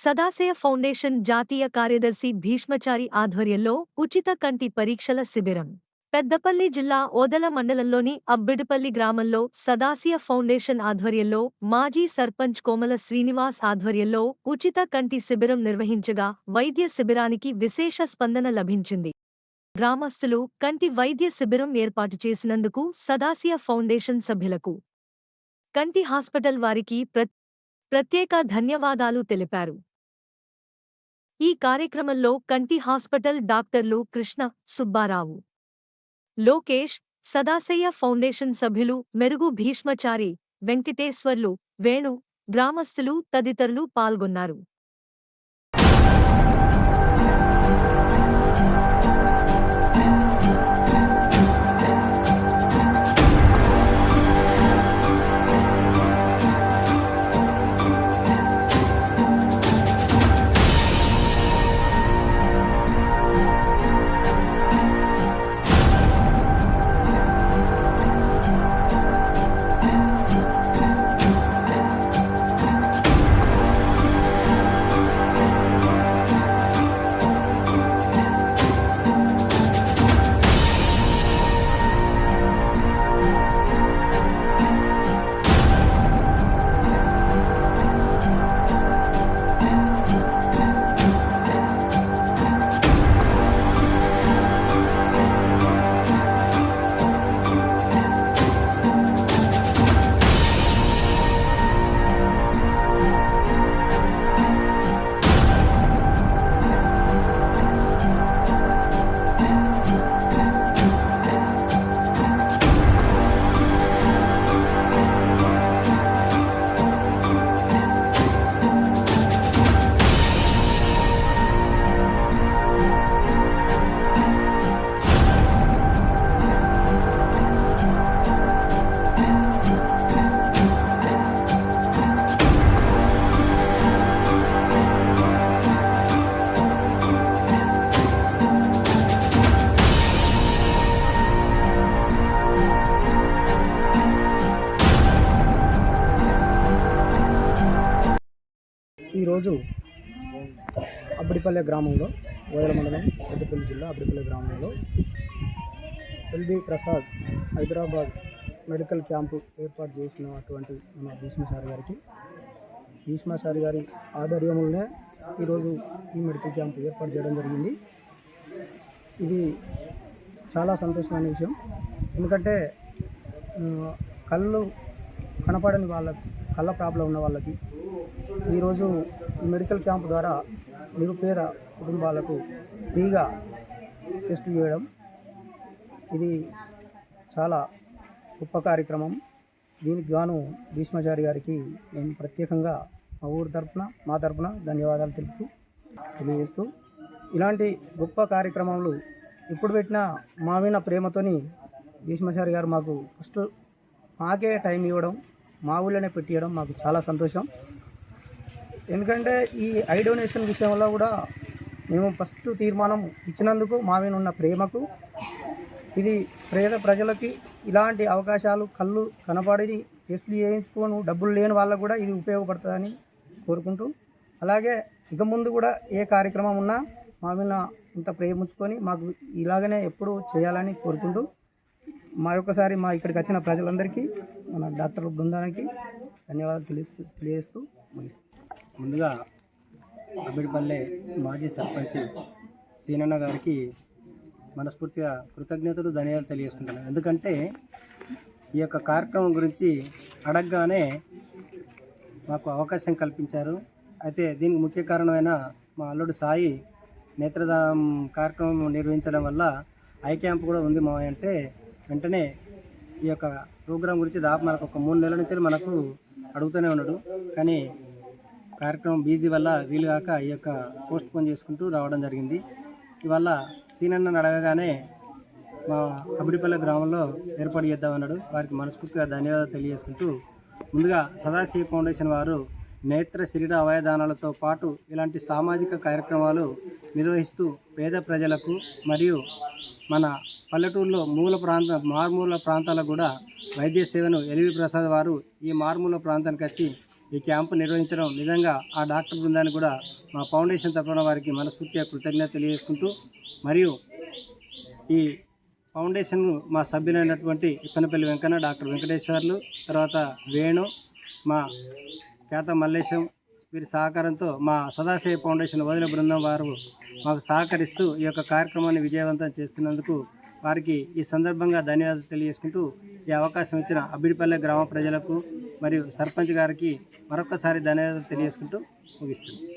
Sadasaya foundation జాతీయ కార్యదర్శి భీష్మచారి ఆధ్వర్యంలో ఉచిత కంటి పరీక్షల శిబిరం. పెద్దపల్లి జిల్లా ఓదల మండలంలోని అబ్బిడిపల్లి గ్రామంలో సదాశయ ఫౌండేషన్ ఆధ్వర్యంలో మాజీ సర్పంచ్ కోమల శ్రీనివాస్ ఆధ్వర్యంలో ఉచిత కంటి శిబిరం నిర్వహించగా వైద్య శిబిరానికి విశేష స్పందన లభించింది. గ్రామస్తులు కంటి వైద్య శిబిరం ఏర్పాటు చేసినందుకు సదాశయ ఫౌండేషన్ సభ్యులకు కంటి హాస్పిటల్ వారికి ప్రత్యేక ధన్యవాదాలు తెలిపారు. ఈ కార్యక్రమంలో కంటి hospital doctors Krishna Subbarao Lokesh Sadasayya foundation సభ్యులు మెరుగు భీష్మచారి వెంకటేశ్వర్లు వేణు గ్రామస్థులు తదితరులు పాల్గొన్నారు. ఈరోజు అబ్బడిపల్లె గ్రామంలో ఓదల మండలం పెద్దపల్లి జిల్లా అబ్బడిపల్లె గ్రామంలో L B Prasad Hyderabad medical camp ఏర్పాటు చేసినటువంటి మన భీష్మసారి గారికి. భీష్మసారి గారి ఆధ్వర్యంలోనే ఈరోజు ఈ మెడికల్ క్యాంపు ఏర్పాటు చేయడం జరిగింది. ఇది చాలా సంతోషమైన విషయం. ఎందుకంటే కళ్ళు కనపడని వాళ్ళకి కళ్ళ ప్రాబ్లం ఉన్న వాళ్ళకి ఈరోజు మెడికల్ క్యాంప్ ద్వారా నిరుపేద కుటుంబాలకు ఫ్రీగా టెస్ట్ చేయడం ఇది చాలా గొప్ప కార్యక్రమం. దీనికి గాను భీష్మాచారి గారికి మేము ప్రత్యేకంగా మా ఊరి తరఫున మా తరపున ధన్యవాదాలు తెలుపుతూ తెలియజేస్తూ ఇలాంటి గొప్ప కార్యక్రమాలు ఇప్పుడు పెట్టినా మా ప్రేమతోని భీష్మాచారి గారు మాకు ఫస్ట్ మాకే టైం ఇవ్వడం మా ఊళ్ళోనే పెట్టియడం మాకు చాలా సంతోషం. ఎందుకంటే ఈ ఐ డొనేషన్ విషయంలో కూడా మేము ఫస్ట్ తీర్మానం ఇచ్చినందుకు మా మీద ఉన్న ప్రేమకు ఇది పేద ప్రజలకి ఇలాంటి అవకాశాలు కళ్ళు కనపడి టెస్టులు చేయించుకోను డబ్బులు లేని వాళ్ళకు కూడా ఇది ఉపయోగపడుతుందని కోరుకుంటూ అలాగే ఇక ముందు కూడా ఏ కార్యక్రమం ఉన్నా మా మీద ఇంత ప్రేమ ఉంచుకొని మాకు ఇలాగనే ఎప్పుడు చేయాలని కోరుకుంటూ మరొకసారి మా ఇక్కడికి వచ్చిన ప్రజలందరికీ మన డాక్టర్ బృందానికి ధన్యవాదాలు తెలియస్తూ తెలియజేస్తూ ముగిస్తాం ముందుగా అబ్బిడిపల్లె మాజీ సర్పంచ్ సీనన్న గారికి మనస్ఫూర్తిగా కృతజ్ఞతలు ధన్యాలు తెలియజేసుకుంటాను ఎందుకంటే ఈ యొక్క కార్యక్రమం గురించి అడగగానే మాకు అవకాశం కల్పించారు. అయితే దీనికి ముఖ్య కారణమైన మా అల్లుడు సాయి నేత్రదానం కార్యక్రమం నిర్వహించడం వల్ల ఐ క్యాంప్ కూడా ఉంది మా అంటే వెంటనే ఈ యొక్క ప్రోగ్రాం గురించి దాదాపు మనకు ఒక మూడు నెలల నుంచి మనకు అడుగుతూనే ఉన్నాడు. కానీ కార్యక్రమం బీజీ వల్ల వీలు కాక ఈ యొక్క పోస్ట్ పోన్ చేసుకుంటూ రావడం జరిగింది. ఇవల్ల సీనన్నను అడగగానే మా అబిడిపల్లె గ్రామంలో ఏర్పాటు చేద్దామన్నాడు. వారికి మనస్ఫూర్తిగా ధన్యవాదాలు తెలియజేసుకుంటూ ముందుగా సదాశివ ఫౌండేషన్ వారు నేత్ర శరీర అవయదానాలతో పాటు ఇలాంటి సామాజిక కార్యక్రమాలు నిర్వహిస్తూ పేద ప్రజలకు మరియు మన పల్లెటూరులో మూల ప్రాంత మారుమూల ప్రాంతాలకు కూడా వైద్య సేవను ఎలివి ప్రసాద్ వారు ఈ మారుమూల ప్రాంతానికి వచ్చి ఈ క్యాంపు నిర్వహించడం నిజంగా ఆ డాక్టర్ బృందాన్ని కూడా మా ఫౌండేషన్ తరఫున వారికి మనస్ఫూర్తిగా కృతజ్ఞత తెలియజేసుకుంటూ మరియు ఈ ఫౌండేషన్ మా సభ్యులైనటువంటి ఇప్పనపల్లి వెంకన్న డాక్టర్ వెంకటేశ్వర్లు తర్వాత వేణు మా ఖ్యాత మల్లేశం వీరి సహకారంతో మా సదాశయ ఫౌండేషన్ వదిన బృందం వారు మాకు సహకరిస్తూ ఈ యొక్క కార్యక్రమాన్ని విజయవంతం చేస్తున్నందుకు వారికి ఈ సందర్భంగా ధన్యవాదాలు తెలియజేసుకుంటూ ఈ అవకాశం ఇచ్చిన అబ్బిడిపల్లె గ్రామ ప్రజలకు మరియు సర్పంచ్ గారికి మరొకసారి ధన్యవాదాలు తెలియజేసుకుంటూ ముగిస్తున్నాను.